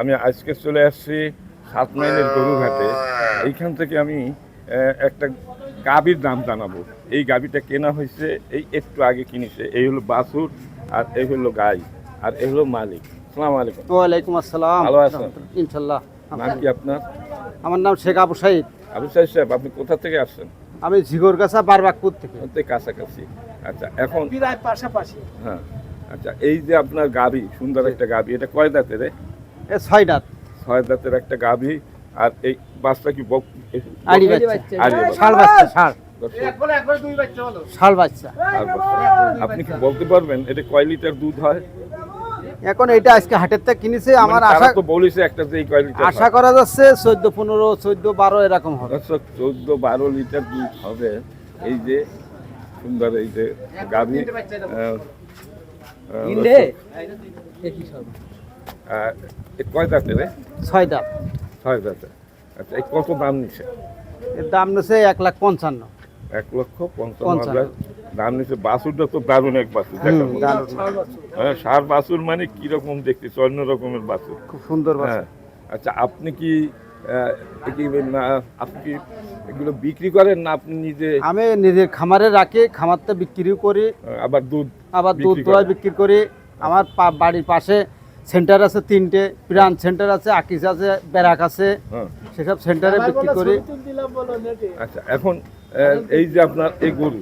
আমি আজকে চলে আসছি সাত মাইলের গরুঘাটে এইখান থেকে আমি একটা গাবির দাম জানাব। এই গাবিটা কেনা হয়েছে এই একটু আগে কিনেছে। এই হলো বাছুর আর এই হলো গাই আর এই হলো মালিক। সালাম আলাইকুম। ওয়ালাইকুম আসসালাম। ভালো আছেন? ইনশাল্লাহ নাম কি আপনার? আমার নাম শেখ আবু সাইদ। আবু সাহেব সাহেব আপনি কোথা থেকে আসছেন? আমি ঝিগরগাছা বারবাকপুর থেকে। ওতে কাছাকাছি। আচ্ছা এখন প্রায় পাশাপাশি। হ্যাঁ। আচ্ছা এই যে আপনার গাবি সুন্দর একটা গাবি এটা কয় দাঁতের রে? এ ছয় দাঁত। ছয় দাঁতের একটা গাভী আর এই বাচ্চা কি আড়ি বাচ্চা। ষাড় বাচ্চা। ষাড় ষাড় বাচ্চা আপনি কি বলতে পারবেন এটা কয় লিটার দুধ হয়? এখন এটা আজকে হাটের থেকে কিনেছে আমার মানে আশা তারা তো বলেছে একটা যে এই কয় লিটার আশা করা যাচ্ছে চোদ্দ পনেরো চোদ্দ বারো এরকম হবে। দর্শক চোদ্দ বারো লিটার দুধ হবে। এই যে সুন্দর এই যে এ কয় দাঁতের রে? ছয় দাঁত। ছয় দাঁতের আচ্ছা এই কত দাম নিচ্ছে এর দাম নিচ্ছে এক লাখ পঞ্চান্ন। এক লক্ষ পঞ্চান্ন। হাজার। দাম নিচ্ছে বাছুরটা তো দারুণ এক। দারুণ। হ্যাঁ সার বাছুর মানে কীরকম দেখতে? অন্য রকমের বাছুর খুব সুন্দর হ্যাঁ। আচ্ছা আপনি কি আপনি কি এগুলো বিক্রি করেন না আপনি নিজে? আমি নিজের খামারে রাখি খামারটা বিক্রিও করি। আবার দুধ আবার দুধ? বিক্রি করি। আমার বাড়ির পাশে সেন্টার আছে তিনটে প্রাণ সেন্টার আছে আকিস আছে ব্যারাক আছে। হ্যাঁ। সেসব সেন্টারে বিক্রি করি। আচ্ছা এখন এই যে আপনার এই গরু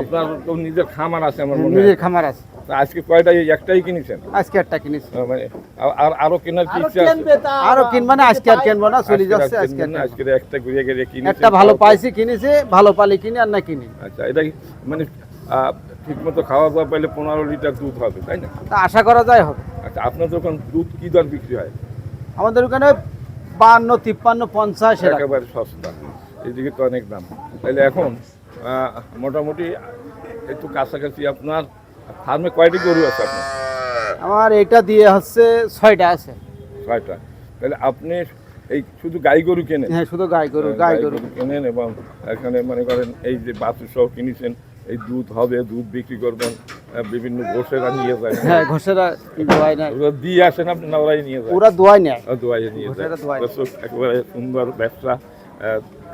আপনার তো নিজের খামার আছে আমার মনে নিজের খামার আছে। আজকে কয়টা এই একটাই কিনেছেন? আজকে একটা কিনেছি। মানে আর- আর কেনার কি ইচ্ছা আছে? আরও কিনবো না আজকে আর কিনবো না চলে যাচ্ছে আজকে আজকে আজকে একটা ঘুরিয়ে ঘুরিয়ে কিনেছেন একটা ভালো পাইছি কিনেছি ভালো পালি কিনি আর না কিনি। আচ্ছা এটা মানে ঠিক মতো খাওয়া দাওয়া পাইলে পনেরো লিটার দুধ হবে তাই না? তা আশা করা যায় হবে। আচ্ছা আপনার যখন দুধ কি দর বিক্রি হয়? আমাদের ওখানে বান্ন তিপ্পান্ন পঞ্চাশ। একেবারে সস্তা। এদিকে তো অনেক দাম। তাহলে এখন মোটামুটি একটু কাছাকাছি আপনার ফার্মে কয়টি গরু আছে আপনার? আমার এটা দিয়ে হচ্ছে ছয়টা আছে। ছয়টা। তাহলে আপনি এই শুধু গাই গরু কেনেন? হ্যাঁ শুধু গাই গরু গাই গরু। কেনেন এবং এখানে মনে করেন এই যে বাছুর সহ কিনেছেন এই দুধ হবে দুধ বিক্রি করবেন। বিভিন্ন ঘোষেরা নিয়ে যায়। হ্যাঁ ঘোষেরা দোয়াই নেয়। দিয়ে আসেন ওরাই নিয়ে যায়। ওরা দোয়াই নেয়। দোয়াই নিয়ে যায়। একেবারে সুন্দর ব্যবসা।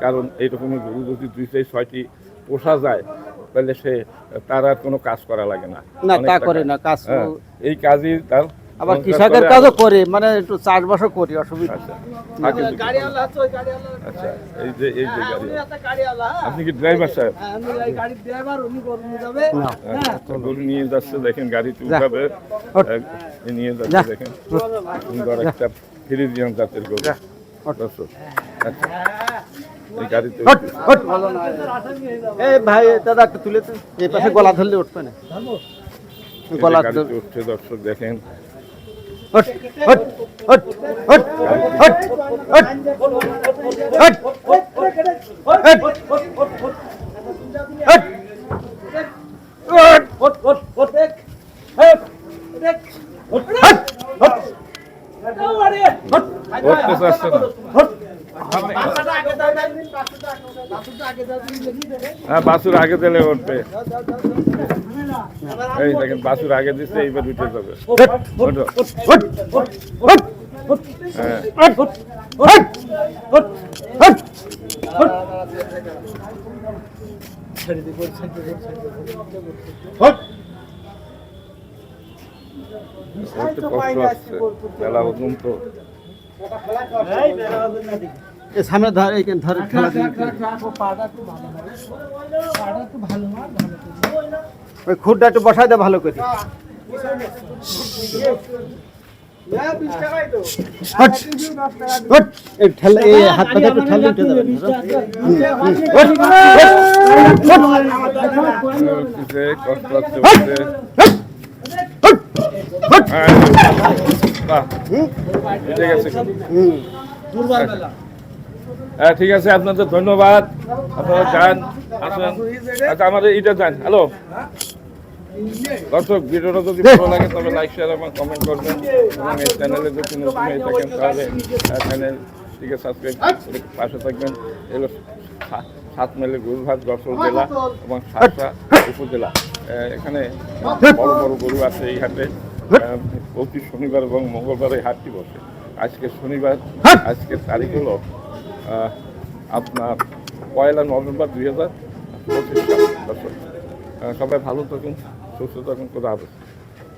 কারণ এই রকমের গরু যদি দুই চাই ছয়টি পোষা যায় তাহলে সে তার আর কোনো কাজ করা লাগে না। না তা করে না কাজ হ্যাঁ, এই কাজই তার আবার কৃষকের কাজও করে মানে একটু চাষবাসও করি অসুবিধা আচ্ছা। থাকে আচ্ছা। এই যে এই যে গাড়ি। আপনি কি ড্রাইভার সাহেব আচ্ছা, গরু নিয়ে যাচ্ছে দেখেন গাড়িতে। উঠাবে নিয়ে যাচ্ছে দেখেন। সুন্দর একটা ফিরিজিয়ান জাতের গরু। যা। ওঠ। দর্শক আচ্ছা। এই গাড়িতে। এই ভাই দাদা একটু তুলে এই পাশে গলা ধরলে উঠবে না। গলা উঠছে দর্শক দেখেন। হট, হট, হট, হট, হট, হ্যাঁ বাসুর আগে দিলে উঠবে এই দেখেন বাসুর আগে দিচ্ছে এইবার উঠে যাবে কষ্ট আছে মেলা ওজন তো এ সামনে ধর এইখানে ধর ওই খুঁটটা একটু বসাই দে ভালো করে। হট, হট। হ্যাঁ, ঠিক আছে আপনাদের ধন্যবাদ। আপনারা যান আসেন। আচ্ছা আমাদের এটা যান। হ্যালো? দর্শক ভিডিওটা যদি ভালো লাগে তবে লাইক শেয়ার এবং কমেন্ট করবেন। এবং এই চ্যানেলে যদি নতুন হয়ে থাকেন তাহলে চ্যানেলটিকে সাবস্ক্রাইব করে পাশে থাকবেন। এগুলো সাত মাইলের গরুরহাট যশোর জেলা এবং সাতটা উপজেলা। এখানে বড় বড় গরু আছে এই হাটে। প্রতি শনিবার এবং মঙ্গলবার এই হাটটি বসে। আজকে শনিবার! আজকের তারিখ হলো আপনার পয়লা নভেম্বর দুই হাজার পঁচিশ সবাই ভালো থাকুন সুস্থ থাকুন কোথাও